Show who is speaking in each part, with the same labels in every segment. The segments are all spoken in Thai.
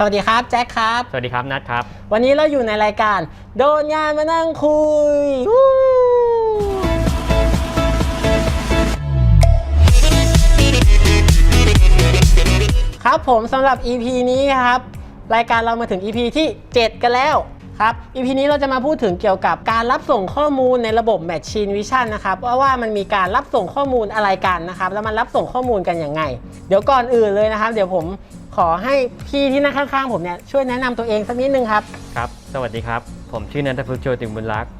Speaker 1: สวัสดีครับแจ็คครับ
Speaker 2: สวัสดีครับนัทครับ
Speaker 1: วันนี้เราอยู่ในรายการ โดนงานมานั่งคุยวู้ครับผมสำหรับ EP นี้ครับ รายการเรามาถึง EP ที่ 7 กันแล้วครับ EP นี้เราจะมาพูดถึงเกี่ยวกับการรับส่งข้อมูลในระบบ Machine Vision นะครับว่าว่ามันมีการรับส่งข้อมูลอะไรกันนะครับ แล้วมันรับส่งข้อมูลกันยังไง เดี๋ยวก่อนอื่นเลยนะครับ เดี๋ยวผม ขอให้พี่ที่นั่งข้างๆผมเนี่ยช่วยแนะนำตัวเองสักนิดนึงครับ
Speaker 2: ครับ สวัสดีครับ ผมชื่อนัทพุทธโชติบุญรักษ์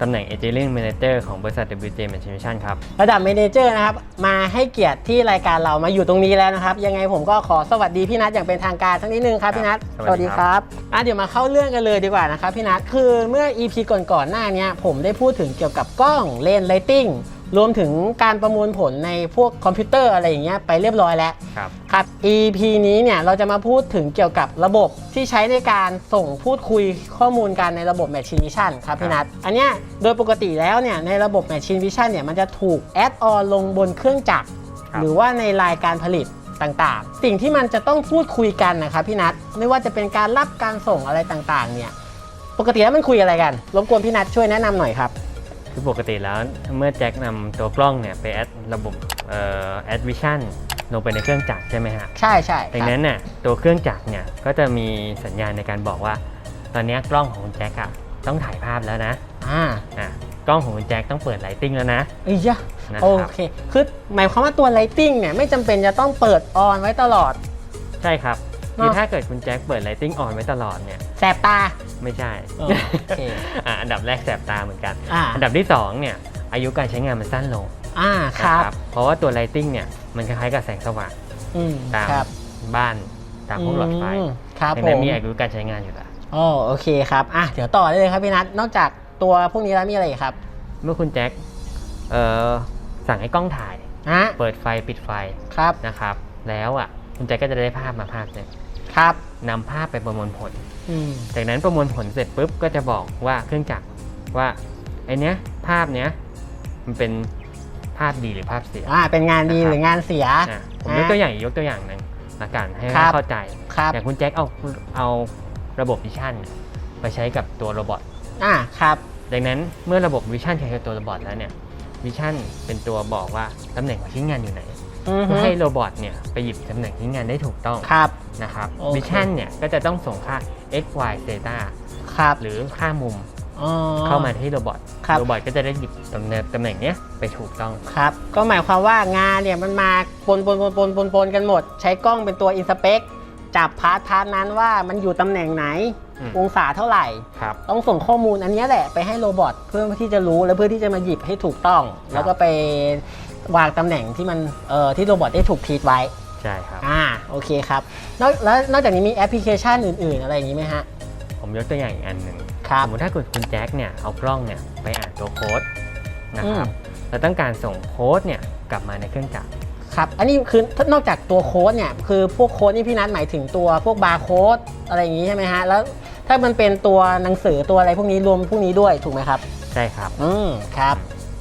Speaker 2: ตำแหน่ง Engineering Manager ของบริษัท WJ Machine ครับ
Speaker 1: ระดับเมเนเจอร์นะครับ มาให้เกียรติที่รายการเรามาอยู่ตรงนี้แล้วนะครับ ยังไงผมก็ขอสวัสดีพี่นัทอย่างเป็นทางการสักนิดนึงครับ
Speaker 2: ครับ
Speaker 1: พี่นัท
Speaker 2: สวัสดีครับ
Speaker 1: อะเดี๋ยวมาเข้าเรื่องกันเลยดีกว่านะครับพี่นัทคือเมื่อ EP ก่อนๆหน้าเนี้ยผมได้พูดถึงเกี่ยวกับกล้องเลนส์ไลติ้ง รวมถึงการประมวลผลในพวกคอมพิวเตอร์อะไรอย่างเงี้ยไปเรียบร้อยแล้ว
Speaker 2: ครับ
Speaker 1: ครับ EP นี้เนี่ยเราจะมาพูดถึงเกี่ยวกับระบบที่ใช้ในการส่งพูดคุยข้อมูลกันในระบบ Machine Vision ครับพี่นัทอันเนี้ยโดยปกติแล้วเนี่ยในระบบ Machine Vision เนี่ยมันจะถูกแอดออนลงบนเครื่องจักร
Speaker 2: ครับ
Speaker 1: หรือว่าในรายการผลิตต่างๆ สิ่งที่มันจะต้องพูดคุยกันนะครับพี่นัทไม่ว่าจะเป็นการรับการส่งอะไรต่างๆเนี่ยปกติแล้วมันคุยอะไรกันรบกวนพี่นัทช่วยแนะนำหน่อยครับ
Speaker 2: คือปกติแล้วเมื่อแจ็คนำตัวกล้องเนี่ยไปแอดระบบเอ่อแอดวิชั่นลงไปในเครื่องจักรใช่ไหมฮะ
Speaker 1: ใช่ใช่ค
Speaker 2: ดัง
Speaker 1: รับ
Speaker 2: นั้นน่ะตัวเครื่องจักรเนี่ยก็จะมีสัญญาณในการบอกว่า ตอนเนี้ยกล้องของคุณแจ็คอะต้องถ่ายภาพแล้วนะ
Speaker 1: อ่า
Speaker 2: อะกล้องของคุณแจ็คต้องเปิดไลติ้งแล้วนะ
Speaker 1: เอ้ยยะ
Speaker 2: นะ
Speaker 1: โอ
Speaker 2: ครับ
Speaker 1: เค คือหมายความว่าตัวไลติ้งเนี่ยไม่จำเป็นจะต้องเปิดออนไว้ตลอด
Speaker 2: ใช่ครับ
Speaker 1: เนอะ
Speaker 2: คือถ้าเกิดคุณแจ็คเปิดไลติ้งออนไว้ตลอดเนี่ย
Speaker 1: แสบตา
Speaker 2: ไม่ใช่
Speaker 1: เออโอเค
Speaker 2: อะอันดับแรกแสบตาเหมือนกัน
Speaker 1: อ่า
Speaker 2: อันดับที่สองเนี่ยอายุการใช้งานมันสั้นลง
Speaker 1: อ่าครับ
Speaker 2: นะเพราะว่าตัวไลติ้งเนี่ยมันคล้ายๆกับแสงสว่าง
Speaker 1: อืม
Speaker 2: ตาม
Speaker 1: ครับ
Speaker 2: บ้านตามพวกหลอดไฟ
Speaker 1: มครับ
Speaker 2: ดัง
Speaker 1: ผ
Speaker 2: นั้น
Speaker 1: ม
Speaker 2: มีอายุการใช้งานอยู่แล้ว
Speaker 1: อ๋อโอเคครับอะเดี๋ยวต่อได้เลยครับพี่นัทนอกจากตัวพวกนี้แล้วมีอะไรอีกครับ
Speaker 2: เมื่อคุณแจ็คเอ่อสั่งให้กล้องถ่าย
Speaker 1: ฮะ
Speaker 2: เปิดไฟปิดไฟ
Speaker 1: ครับ
Speaker 2: นะครับ แล้วอะคุณแจ็คก็จะได้ภาพมาภาพหนึ่ง
Speaker 1: ครับ
Speaker 2: นำภาพไปประมวลผล
Speaker 1: อืม
Speaker 2: จากนั้นประมวลผลเสร็จปุ๊บก็จะบอกว่าเครื่องจักรว่าไอเนี้ยภาพเนี้ยมันเป็นภาพดีหรือภาพเสีย
Speaker 1: อ่าเป็นงานดี
Speaker 2: นะครับ
Speaker 1: หรืองานเสีย
Speaker 2: อะผมยกตัวอย่างอีกยกตัวอย่างหนึ่งละกันให้
Speaker 1: ครับ
Speaker 2: เข้าใจ
Speaker 1: ครับ
Speaker 2: อย่างคุณแจ็คเอาเอาระบบวิชั่นไปใช้กับตัวโรบอท
Speaker 1: อ่าครับ
Speaker 2: ดังนั้นเมื่อระบบวิชั่นใช้กับตัวโรบอทแล้วเนี่ยวิชั่นเป็นตัวบอกว่าตำแหน่งของชิ้นงานอยู่ไหน
Speaker 1: อือฮึ
Speaker 2: เพื่อให้โรบอทเนี่ยไปหยิบตำแหน่งชิ้นงานได้ถูกต้อง
Speaker 1: ครับ
Speaker 2: นะครับ
Speaker 1: โอเค
Speaker 2: วิชั่นเนี่ยก็จะต้องส่งค่า x y theta
Speaker 1: ครับ
Speaker 2: หรือค่ามุม
Speaker 1: อ๋อ
Speaker 2: เข้ามาที่โรบอท
Speaker 1: ครับ
Speaker 2: โรบอทก็จะได้หยิบตำแหน่งตำแหน่งเนี้ยไปถูกต้อง
Speaker 1: ครับ ก็หมายความว่างานเนี่ยมันมาปนปนปนปนปนปนกันหมด ใช้กล้องเป็นตัวอินสเปกจับพาร์ทพาร์ทนั้นว่ามันอยู่ตำแหน่งไหน
Speaker 2: อืม
Speaker 1: องศาเท่าไหร่
Speaker 2: ครับ
Speaker 1: ต้องส่งข้อมูลอันเนี้ยแหละไปให้โรบอทเพื่อที่จะรู้และเพื่อที่จะมาหยิบให้ถูกต้อง แล้วก็ไป วางตำแหน่งที่มันเอ่อที่โรบอทได้ถูกทีทไว้
Speaker 2: ใช่ครับ
Speaker 1: อ่าโอเคครับนอกแล้วนอกจากนี้มีแอปพลิเคชันอื่น ๆ อะไรอย่างนี้ไหมฮะ
Speaker 2: ผมยกตัวอย่างอีกอันหนึ่ง
Speaker 1: ครับ
Speaker 2: สมมติถ้าเกิดคุณแจ็คเนี่ยเอากล้องเนี่ยไปอ่านตัวโค้ดนะครับ
Speaker 1: อืม
Speaker 2: เราต้องการส่งโค้ดเนี่ยกลับมาในเครื่องจักร
Speaker 1: ครับอันนี้คือนอกจากตัวโค้ดเนี่ยคือพวกโค้ดนี่พี่นัทหมายถึงตัวพวกบาร์โค้ดอะไรอย่างนี้ใช่ไหมฮะแล้วถ้ามันเป็นตัวหนังสือตัวอะไรพวกนี้รวมพวกนี้ด้วยถูกไหมครับ
Speaker 2: ใช่ครับ
Speaker 1: อืมครับ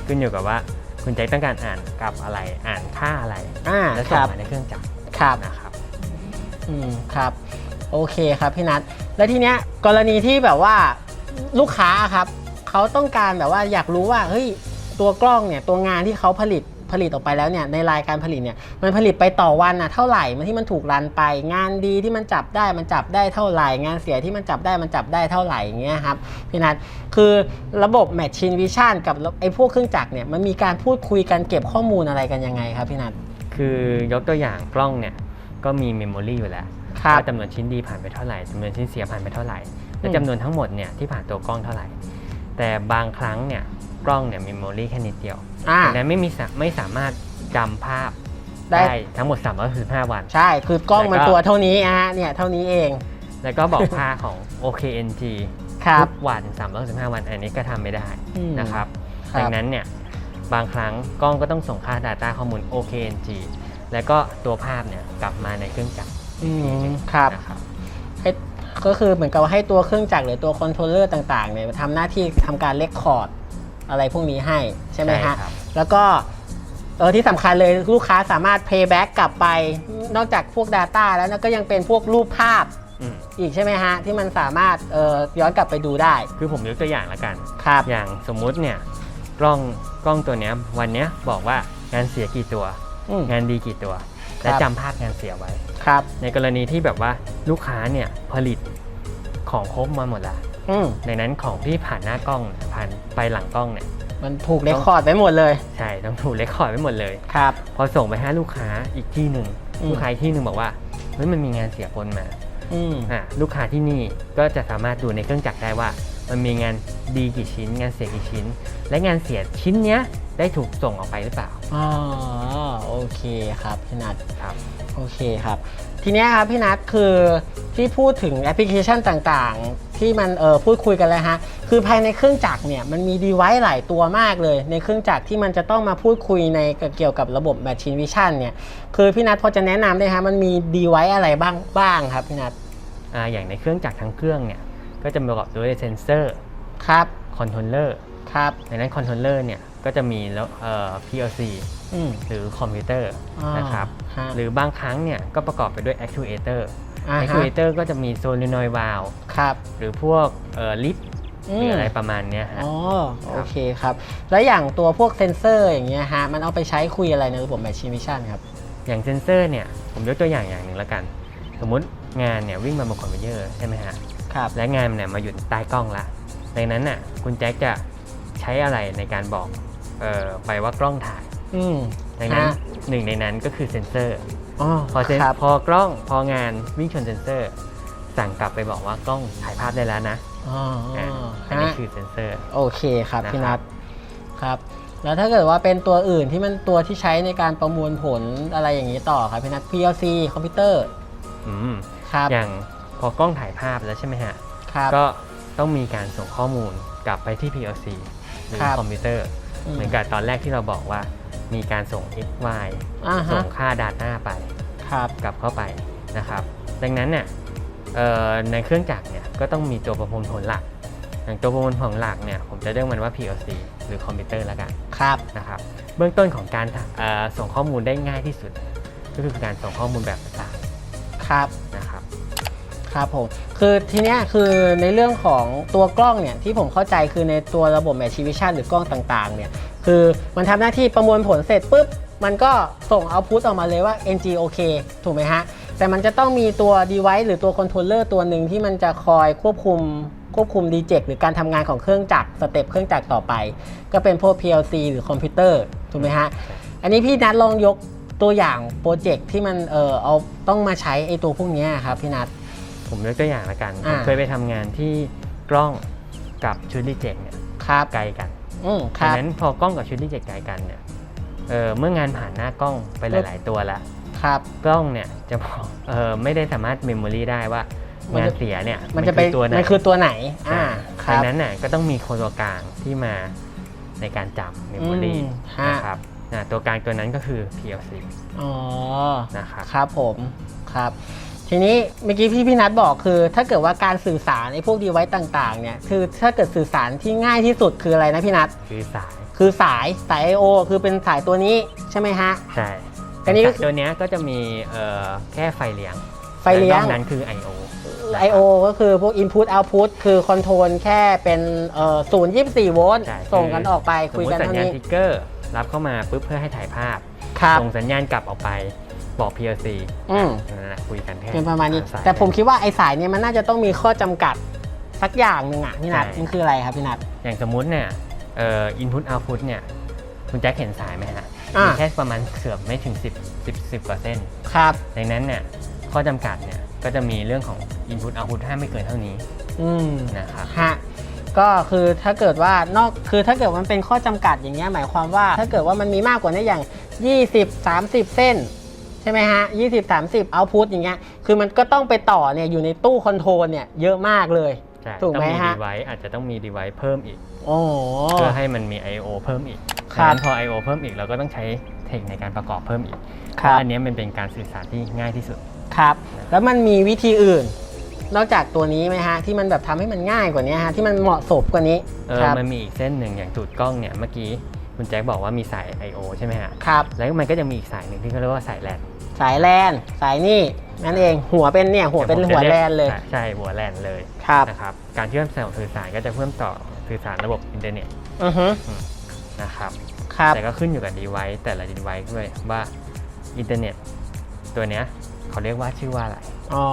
Speaker 2: ขึ้นอยู่กับว่า คุณแจ็คต้องการอ่านกับอะไรอ่านค่าอะไร
Speaker 1: อ่า
Speaker 2: แล้ว
Speaker 1: ค
Speaker 2: ส่ง
Speaker 1: รับ
Speaker 2: มาในเครื่องจักร
Speaker 1: ครับ
Speaker 2: นะครับ
Speaker 1: อืมครับ โอเคครับพี่นัทแล้วทีเนี้ยกรณีที่แบบว่าลูกค้าครับเขาต้องการแบบว่าอยากรู้ว่าเฮ้ยตัวกล้องเนี่ยตัวงานที่เขาผลิต ผลิตออกไปแล้วเนี่ยในรายการผลิตเนี่ยมันผลิตไปต่อวันน่ะเท่าไหร่มันที่มันถูกรันไป งานดีที่มันจับได้มันจับได้เท่าไหร่ งานเสียที่มันจับได้มันจับได้เท่าไหร่อย่างเงี้ยครับพี่นัทคือระบบ Machine Vision กับไอ้พวกเครื่องจักรเนี่ยมันมีการพูดคุยกันเก็บข้อมูลอะไรกันยังไงครับพี่นัท
Speaker 2: คือยกตัวอย่างกล้องเนี่ยก็มีเมมโมรีอยู่แล้ว
Speaker 1: ครับ
Speaker 2: ว่าจำนวนชิ้นดีผ่านไปเท่าไหร่จำนวนชิ้นเสียผ่านไปเท่าไหร่และ
Speaker 1: อืม
Speaker 2: จำนวนทั้งหมดเนี่ยที่ผ่านตัวกล้องเท่าไหร่ แต่บางครั้งเนี่ย กล้องเนี่ยมีเมมโมรีแค่นิดเดียว
Speaker 1: อ่า
Speaker 2: ดังนั้นไม่มีสาไม่สามารถจำภาพ
Speaker 1: ได้
Speaker 2: ได้ทั้งหมด365วัน
Speaker 1: ใช่ คือกล้องมัน
Speaker 2: แล้วก็
Speaker 1: ตัวเท่านี้อะเนี่ย เท่านี้เอง
Speaker 2: แล้วก็บอกค่าของ OKNG
Speaker 1: ครับ
Speaker 2: ทุกวัน365วัน อันนี้ก็ทำไม่ได้
Speaker 1: อืม
Speaker 2: นะครับ
Speaker 1: ครับ
Speaker 2: ดังนั้นเนี่ยบางครั้งกล้องก็ต้องส่งค่า Data ข้อมูล OKNG แล้วก็ตัวภาพเนี่ยกลับมาในเครื่องจักร
Speaker 1: อืมครับ
Speaker 2: นะครับ
Speaker 1: ให้ก็คือเหมือนกับว่าให้ตัวเครื่องจักรหรือตัวคอนโทรลเลอร์ต่างๆเนี่ยทำหน้าที่ทำการเลคคอร์ด อะไรพวกนี้ให้ใช่ไหมฮะ
Speaker 2: ใช่ครับ
Speaker 1: แล้วก็เออที่สำคัญเลยลูกค้าสามารถ payback กลับไป นอกจากพวก Data แล้วนะก็ยังเป็นพวกรูปภาพ
Speaker 2: อืม
Speaker 1: อีกใช่ไหมฮะ ที่มันสามารถเอ่อย้อนกลับไปดูได้
Speaker 2: คือผมยกตัวอย่างละกัน
Speaker 1: ครับ
Speaker 2: อย่างสมมุติเนี่ยกล้องกล้องตัวเนี้ยวันเนี้ยบอกว่างานเสียกี่ตัว
Speaker 1: อืม
Speaker 2: งานดีกี่ตัว และจำภาพงานเสียไว้
Speaker 1: ครับ
Speaker 2: ในกรณีที่แบบว่าลูกค้าเนี่ยผลิตของครบมาหมดละ
Speaker 1: อืม
Speaker 2: ในนั้นของที่ผ่านหน้ากล้องเนี่ยผ่านไปหลังกล้องเนี่ย
Speaker 1: มันถูกเรคคอร์ดไว้หมดเลย
Speaker 2: ใช่ต้องถูกเรคคอร์ดไว้หมดเลย
Speaker 1: ครับ
Speaker 2: พอส่งไปให้ลูกค้าอีกที่หนึ่ง
Speaker 1: อืม
Speaker 2: ลูกค้าอีกที่หนึ่งบอกว่าเฮ้ยมันมีงานเสียปนมา
Speaker 1: อืม
Speaker 2: อะลูกค้าที่นี่ก็จะสามารถดูในเครื่องจักรได้ว่า มันมีงานดีกี่ชิ้น งานเสียกี่ชิ้น และงานเสียชิ้นเนี้ยได้ถูกส่งออกไปหรือเปล่า
Speaker 1: อ๋อโอเคครับพี่นัท
Speaker 2: ครับ
Speaker 1: โอเคครับ ทีเนี้ยครับพี่นัทคือที่พูดถึงแอปพลิเคชันต่างๆ ที่มันเออพูดคุยกันแล้วฮะ คือภายในเครื่องจักรเนี่ยมันมีดีไวซ์หลายตัวมากเลย ในเครื่องจักรที่มันจะต้องมาพูดคุยในเกี่ยวกับระบบ Machine Vision เนี่ย คือพี่นัทพอจะแนะนำได้ฮะมันมีดีไวซ์อะไรบ้างบ้างครับพี่นัท
Speaker 2: อ่าอย่างในเครื่องจักรทั้งเครื่องเนี่ยก็จะประกอบด้วยเซนเซอร์
Speaker 1: ครับ
Speaker 2: คอนโทรลเลอร์
Speaker 1: ครับ
Speaker 2: ในนั้นคอนโทรลเลอร์เนี่ยก็จะมีแล้วเอ่อ PLC
Speaker 1: อืม
Speaker 2: หรือคอมพิวเตอร์
Speaker 1: อ่าน
Speaker 2: นะครับ
Speaker 1: ฮะ
Speaker 2: หรือบางครั้งเนี่ยก็ประกอบไปด้วย actuator
Speaker 1: อ่าฮะ
Speaker 2: actuator ก็จะมี solenoid valve
Speaker 1: ครับ
Speaker 2: หรือพวกเอ่อลิฟต์หรืออะไรประมาณเนี้ยฮะ
Speaker 1: อ๋อโอเคครับ แล้วอย่างตัวพวกเซนเซอร์อย่างเงี้ยฮะมันเอาไปใช้คุยอะไรในระบบ Machine Vision ครับ
Speaker 2: อย่างเซนเซอร์เนี่ยผมยกตัวอย่างอย่างหนึ่งแล้วกัน สมมุติงานเนี่ยวิ่งมาบนคอมพิวเตอร์ใช่ไหมฮะ
Speaker 1: ครับ
Speaker 2: และงานเนี่ยมาอยู่ใต้กล้องละในนั้นน่ะคุณแจ็คจะใช้อะไรในการบอกเอ่อไปว่ากล้องถ่าย
Speaker 1: อืม
Speaker 2: ดังนั้น
Speaker 1: ฮะ
Speaker 2: หนึ่งในนั้นก็คือเซนเซอร์
Speaker 1: อ๋อ
Speaker 2: พอเซน
Speaker 1: ครับ
Speaker 2: พอกล้องพองานวิ่งชนเซนเซอร์ สั่งกลับไปบอกว่ากล้องถ่ายภาพได้แล้วนะ
Speaker 1: อ๋ออ่า
Speaker 2: อันนี้
Speaker 1: ฮะ
Speaker 2: คือเซนเซอร์
Speaker 1: โอเคครับ
Speaker 2: นะครับ
Speaker 1: พี่นัทครับ แล้วถ้าเกิดว่าเป็นตัวอื่นที่มันตัวที่ใช้ในการประมวลผลอะไรอย่างนี้ต่อครับพี่นัท PLC คอมพิวเตอร์
Speaker 2: อืม
Speaker 1: ครับ
Speaker 2: อย่างพอกล้องถ่ายภาพแล้วใช่ไหมฮะ
Speaker 1: ครับ
Speaker 2: ก็ต้องมีการส่งข้อมูลกลับไปที่ PLC หรือ
Speaker 1: ครับ
Speaker 2: คอมพิวเตอร์
Speaker 1: อืม
Speaker 2: เหมือนกับตอนแรกที่เราบอกว่า มีการส่ง x y
Speaker 1: อ่า
Speaker 2: ส่
Speaker 1: ฮะ
Speaker 2: งค่า Data ไป
Speaker 1: ครับ
Speaker 2: กลับเข้าไปนะครับ ดังนั้นเนี่ยเอ่อในเครื่องจักรเนี่ยก็ต้องมีตัวประมวลผลหลัก อย่างตัวประมวลผลหลักเนี่ยผมจะเรียกมันว่า PLC หรือคอมพิวเตอร์แล้วกัน
Speaker 1: ครับ
Speaker 2: นะครับ เบื้องต้นของการเอ่อส่งข้อมูลได้ง่ายที่สุด ก็คือการส่งข้อมูลแบบประสาน
Speaker 1: ครับ
Speaker 2: นะครับ
Speaker 1: ครับผมคือทีเนี้ยคือในเรื่องของตัวกล้องเนี่ยที่ผมเข้าใจคือในตัวระบบ Machine Vision หรือกล้องต่างๆเนี่ย คือมันทำหน้าที่ประมวลผลเสร็จปุ๊บ มันก็ส่งเอาพุตออกมาเลยว่า NG โอเคถูกไหมฮะ แต่มันจะต้องมีตัว device หรือตัว controller ตัวหนึ่งที่มันจะคอยควบคุมควบคุม deject หรือการทำงานของเครื่องจักรสเต็ปเครื่องจักรต่อไป ก็เป็นพวก PLC หรือคอมพิวเตอร์ถูกไหมฮะ อันนี้พี่นัทลองยกตัวอย่างโปรเจกต์ที่มันเออเอาต้องมาใช้ไอตัวพวกเนี้ยครับพี่นัท
Speaker 2: ผมยกตัวอย่างละกัน
Speaker 1: อ่า
Speaker 2: ผมเคยไปทำงานที่กล้องกับชุดรีเจ็คเนี่ย
Speaker 1: ครับ
Speaker 2: ไกลกัน
Speaker 1: อืมค
Speaker 2: ดั
Speaker 1: รั
Speaker 2: ง
Speaker 1: บ
Speaker 2: นั้นพอกล้องกับชุดรีเจ็คไกลกันเนี่ยเอ่อเมื่องานผ่านหน้ากล้องไปหลาย ๆ ตัวแล้ว
Speaker 1: ครับ
Speaker 2: กล้องเนี่ยจะบอกเออไม่ได้สามารถเมมโมรีได้ว่า
Speaker 1: มัน
Speaker 2: งาน
Speaker 1: จะ
Speaker 2: เสียเนี่ย
Speaker 1: มันจะไป
Speaker 2: คือตัวไหน
Speaker 1: มันคือตัวไหน อ่าค
Speaker 2: ดั
Speaker 1: รั
Speaker 2: ง
Speaker 1: บ
Speaker 2: นั้นน่ะก็ต้องมีคนตัวกลางที่มาในการจำเมมโมรี
Speaker 1: อืมฮะ
Speaker 2: นะครับอ่าตัวกลางตัวนั้นก็คือ PLC
Speaker 1: อ๋อ
Speaker 2: นะครับ
Speaker 1: ครับผมครับ ทีนี้เมื่อกี้พี่พี่นัทบอกคือ ถ้าเกิดว่าการสื่อสารไอ้พวกดีไว้ต่าง ๆ เนี่ยคือถ้าเกิดสื่อสารที่ง่ายที่สุดคืออะไรนะพี่นัท
Speaker 2: คือสาย
Speaker 1: คือสายสาย I/O คือเป็นสายตัวนี้ใช่ไหมฮะ
Speaker 2: ใช่
Speaker 1: อันนี้ก็
Speaker 2: สายตัวเนี้ยก็จะมีเอ่อแค่ไฟเลี้ยง
Speaker 1: ไฟเลี้ยง
Speaker 2: และนอกนั้นคือ I/O นะครับ
Speaker 1: I/O ก็คือพวก Input Output คือคอนโทรลแค่เป็นเอ่อศูนย์ยี่สิบสี่โวลต์
Speaker 2: ใช่
Speaker 1: ส่งกันออกไป
Speaker 2: สม
Speaker 1: คุย
Speaker 2: มติ
Speaker 1: กัน
Speaker 2: สัญ
Speaker 1: เท่า
Speaker 2: ญาณ
Speaker 1: นี้
Speaker 2: ทิกเกอร์รับเข้ามาปุ๊บเพื่อให้ถ่ายภาพ
Speaker 1: ครับ
Speaker 2: ส่งสัญญาณกลับออกไป บอก PLC
Speaker 1: อืม
Speaker 2: นั่นแหละคุยกันแค่
Speaker 1: เป็นประมาณนี้
Speaker 2: สย
Speaker 1: แต่ผมคิดว่าไอ้สายเนี่ยมันน่าจะต้องมีข้อจำกัดสักอย่างหนึ่งอะพี่นัท
Speaker 2: ใช่
Speaker 1: มันคืออะไรครับพี่นัท
Speaker 2: อย่างสมมุติเนี่ยเอ่อ input output เนี่ยคุณแจ็คเห็นสายไหมฮะ
Speaker 1: อ่ามี
Speaker 2: มีแค่ประมาณเกือบไม่ถึง 10 10 10เปอร์เซ็นต์
Speaker 1: ครับ
Speaker 2: ดังนั้นเนี่ยข้อจำกัดเนี่ยก็จะมีเรื่องของ input output ห้ามไม่เกินเท่านี้
Speaker 1: อืม
Speaker 2: นะครับ
Speaker 1: ฮะก็คือถ้าเกิดว่านอกคือถ้าเกิดมันเป็นข้อจำกัดอย่างเงี้ยหมายความว่า ถ้าเกิดว่ามันมีมากกว่านี้อย่าง 20 30 เส้นใช่ไหมฮะ20 30เอาพุตอย่างเงี้ย คือมันก็ต้องไปต่อเนี่ยอยู่ในตู้คอนโทรลเนี่ยเยอะมากเลย
Speaker 2: ใช่
Speaker 1: ถูกไหม
Speaker 2: ต้องมี
Speaker 1: ฮะ
Speaker 2: device อาจจะต้องมี device เพิ่มอีก
Speaker 1: โอ้โห
Speaker 2: เพื่อให้มันมี I/O เพิ่มอีก
Speaker 1: ค
Speaker 2: ดั
Speaker 1: รับ
Speaker 2: งนั้นพอ I/O เพิ่มอีกเราก็ต้องใช้เทคในการประกอบเพิ่มอีก
Speaker 1: ค
Speaker 2: เพ
Speaker 1: รับ
Speaker 2: ราะอันเนี้ยมันเป็นการสื่อสารที่ง่ายที่สุด
Speaker 1: ครับ แล้วมันมีวิธีอื่น นอกจากตัวนี้ไหมฮะที่มันแบบทำให้มันง่ายกว่านี้ฮะที่มันเหมาะสมกว่านี้
Speaker 2: เออ
Speaker 1: ครับ
Speaker 2: มันมีอีกเส้นหนึ่งอย่างตูดกล้องเนี่ยเมื่อกี้คุณแจ็คบอกว่ามีสาย I/O ใช่ไหมฮะ
Speaker 1: ครับ
Speaker 2: แล้วมันก็จะมีอีกสายหนึ่งที่เขาเรียกว่าสายแลน
Speaker 1: สายแลนสายนี่นั่นเองหัวเป็นเนี่ยหัวเป็น
Speaker 2: ดี๋ย
Speaker 1: หัว
Speaker 2: ผมจะ
Speaker 1: แล
Speaker 2: รียก
Speaker 1: นเลย
Speaker 2: อะใช่หัวแลนเลย
Speaker 1: ครับ
Speaker 2: นะครับการเชื่อมต่อสื่อสารก็จะเชื่อมต่อสื่อสารระบบอินเทอร์เน็ต
Speaker 1: อือฮึ
Speaker 2: นะครับ
Speaker 1: ครับ
Speaker 2: แต่ก็ขึ้นอยู่กับดีไว c e แต่ละดีไว c e ด้วยว่าอินเทอร์เน็ตตัวเนี้ยเขาเรียกว่าชื่อว่าอะไร
Speaker 1: อ๋อ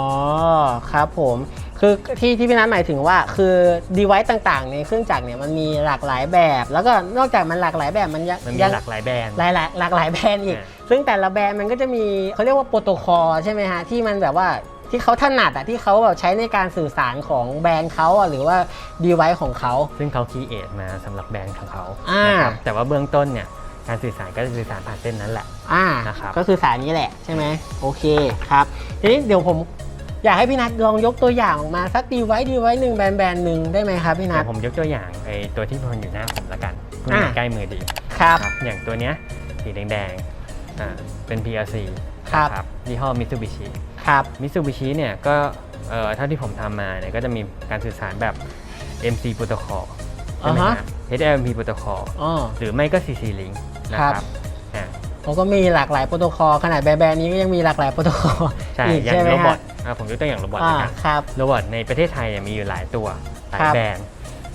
Speaker 1: ครับผม คือที่ที่พี่นัทหมายถึงว่าคือ device ต่างๆ ในเครื่องจักรเนี่ยมันมีหลากหลายแบบ แล้วก็นอกจากมันหลากหลายแบบมันยัง
Speaker 2: มันมี
Speaker 1: ยัง
Speaker 2: หลากหลายแบรนด์
Speaker 1: หลายหลายหลากหลายแบรนด์อีก
Speaker 2: อ่า
Speaker 1: ซึ่งแต่ละแบรนด์มันก็จะมีเขาเรียกว่าโปรโตคอลใช่ไหมฮะที่มันแบบว่าที่เขาถนัดอะที่เขาแบบใช้ในการสื่อสารของแบรนด์เขาอะหรือว่า device ของเขา
Speaker 2: ซึ่งเขาคีเอทมาสำหรับแบรนด์ของเขา
Speaker 1: อ่าน
Speaker 2: นะครับแต่ว่าเบื้องต้นเนี่ยการสื่อสารก็จะสื่อสารผ่านเส้นนั้นแหละ
Speaker 1: อ่า
Speaker 2: นะครับ
Speaker 1: ก็คือสายนี้แหละใช่ไหมโอเคครับทีนี้เดี๋ยวผม อยากให้พี่นัทลองยกตัวอย่างออกมาสักดีไว้ดีไว้หนึ่งแบรนด์แบรนด์หนึ่งได้ไหมครับพี่นั
Speaker 2: เดี๋
Speaker 1: ท
Speaker 2: ยวผมยกตัวอย่างไอ้ตัวที่มันอยู่หน้าผมละกันมัน
Speaker 1: อ่า
Speaker 2: อยู่ใกล้มือดี
Speaker 1: ครับ
Speaker 2: ครับ อย่างตัวเนี้ยสีแดงๆอ่าเป็น PLC
Speaker 1: ครับ
Speaker 2: นะยี่ห้อ Mitsubishi
Speaker 1: ครับ
Speaker 2: Mitsubishi เนี่ยก็เอ่อเท่าที่ผมทำมาเนี่ยก็จะมีการสื่อสารแบบ MC Protocol ใช่ไหม
Speaker 1: อ่า
Speaker 2: ฮะ
Speaker 1: ฮะ
Speaker 2: HLMP Protocol
Speaker 1: อ๋อ
Speaker 2: หรือไม่ก็ CC Link นะค
Speaker 1: ครั
Speaker 2: รับ บอ่า
Speaker 1: ผมก็มีหลากหลายโปรโตคอลขนาดแบรนด์แบรนด์นี้ก็ยังมีหลากหลายโปรโตคอล
Speaker 2: ใช่
Speaker 1: อีก
Speaker 2: อย่าง
Speaker 1: ใช่ไหม
Speaker 2: โรบอ
Speaker 1: ฮะ
Speaker 2: ท อ่าผมยกตัวอย่างโรบอท
Speaker 1: อ่า
Speaker 2: ละกัน
Speaker 1: ครับ
Speaker 2: โรบอทในประเทศไทยเนี่ยมีอยู่หลายตัวหลาย
Speaker 1: ครับ
Speaker 2: แบรนด์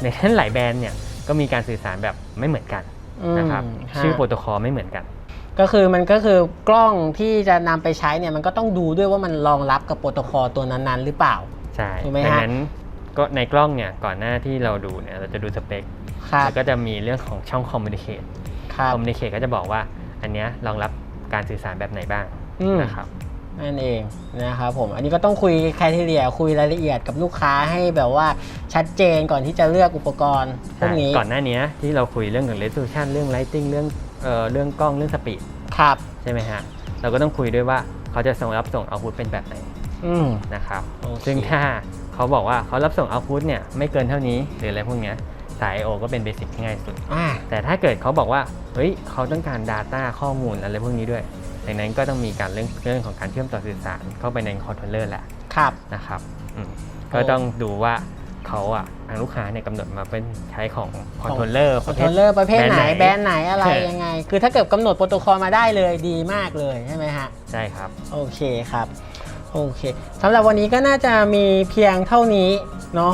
Speaker 2: ในนั้นหลายแบรนด์เนี่ยก็มีการสื่อสารแบบไม่เหมือนกัน
Speaker 1: อืม
Speaker 2: นะครับ
Speaker 1: ฮะ
Speaker 2: ชื่อโปรโตคอลไม่เหมือนกัน
Speaker 1: ก็คือมันก็คือกล้องที่จะนำไปใช้เนี่ยมันก็ต้องดูด้วยว่ามันรองรับกับโปรโตคอลตัวนั้นๆ หรือเปล่า
Speaker 2: ใช่
Speaker 1: ถูกไหมฮะ
Speaker 2: ดังนั้นก็ในกล้องเนี่ยก่อนหน้าที่เราดูเนี่ยเราจะดูสเปค
Speaker 1: ครับ
Speaker 2: แล้วก็จะมีเรื่องของช่องคอมมูนิเคต
Speaker 1: ครับ
Speaker 2: คอมมูนิเคตก็จะบอกว่าอันเนี้ยรองรับการสื่อสารแบบไหนบ้าง
Speaker 1: อืม
Speaker 2: นะครับ
Speaker 1: นั่นเองนะครับผมอันนี้ก็ต้องคุยแคทีเรียคุยรายละเอียดกับลูกค้าให้แบบว่าชัดเจนก่อนที่จะเลือกอุปกรณ์พวกนี้
Speaker 2: ก่อนหน้านี้ที่เราคุยเรื่องของ resolution เรื่อง lighting เรื่องเอ่อเรื่องกล้องเรื่อง speed
Speaker 1: ครับ
Speaker 2: ใช่ไหมฮะเราก็ต้องคุยด้วยว่าเขาจะส่งรับส่งเอาพุตเป็นแบบไหน
Speaker 1: อืม
Speaker 2: นะครับ
Speaker 1: โอเค
Speaker 2: ซึ่งถ้าเขาบอกว่าเขารับส่งเอาพุตเนี่ยไม่เกินเท่านี้หรืออะไรพวกเนี้ยสาย I/O ก็เป็นเบสิกที่ง่ายสุด
Speaker 1: อ่า
Speaker 2: แต่ถ้าเกิดเขาบอกว่า เฮ้ย เขาต้องการ Data ข้อมูลอะไรพวกนี้ด้วย ดังนั้นก็ต้องมีการเรื่องเรื่องของการเชื่อมต่อสื่อสารเข้าไปในคอนโทรลเลอร์แหละ
Speaker 1: ครับ
Speaker 2: นะครับอืมก็ต้องดูว่าเขาอะทางลูกค้าเนี่ยกำหนดมาเป็นใช้ของคอนโทรลเลอร์
Speaker 1: คอนโทรลเลอร์ประเภทไหนแบรนด์ไหนอะไร
Speaker 2: ใช่
Speaker 1: ยังไง คือถ้าเกิดกำหนดโปรโตคอลมาได้เลยดีมากเลยใช่ไหมฮะ
Speaker 2: ใช่ครับ
Speaker 1: โอเคครับ โอเคสำหรับวันนี้ก็น่าจะมีเพียงเท่านี้เนาะ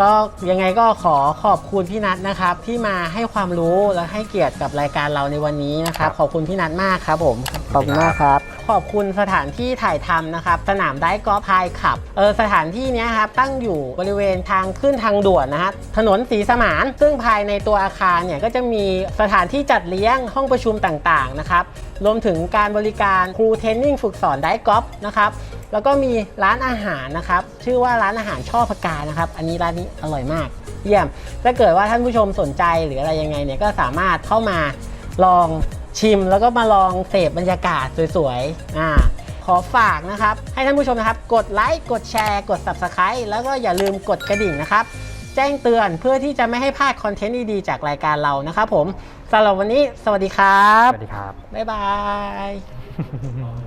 Speaker 1: ก็ยังไงก็ขอขอบคุณพี่นัทนะครับ ที่มาให้ความรู้และให้เกียรติกับรายการเราในวันนี้นะครับ
Speaker 2: รบ
Speaker 1: ขอบคุณพี่นัทมากครับผมขอบคุณมากครับ ขอบคุณสถานที่ถ่ายทำนะครับ สนามไดกอล์ฟพายขับเออสถานที่นี้ครับตั้งอยู่บริเวณทางขึ้นทางด่วนนะฮะถนนสีสมาน ซึ่งภายในตัวอาคารเนี่ยก็จะมีสถานที่จัดเลี้ยงห้องประชุมต่างๆนะครับรวมถึงการบริการครูเทรนนิ่งฝึกสอนไดกอล์ฟนะครับแล้วก็มีร้านอาหารนะครับ ชื่อว่าร้านอาหารช่อพกานะครับ อันนี้ร้านนี้อร่อยมาก เยี่ยม ถ้าเกิดว่าท่านผู้ชมสนใจหรืออะไรยังไงเนี่ยก็สามารถเข้ามาลอง ชิมแล้วก็มาลองเสพบรรยากาศสวยๆอ่าขอฝากนะครับ ให้ท่านผู้ชมนะครับ กดไลค์ กดแชร์ กด Subscribe แล้วก็อย่าลืมกดกระดิ่งนะครับ แจ้งเตือนเพื่อที่จะไม่ให้พลาดคอนเทนต์ดีๆจากรายการเรานะครับผมสำหรับวันนี้ สวัสดีครับ
Speaker 2: สวัสดีครับ
Speaker 1: บ๊ายบาย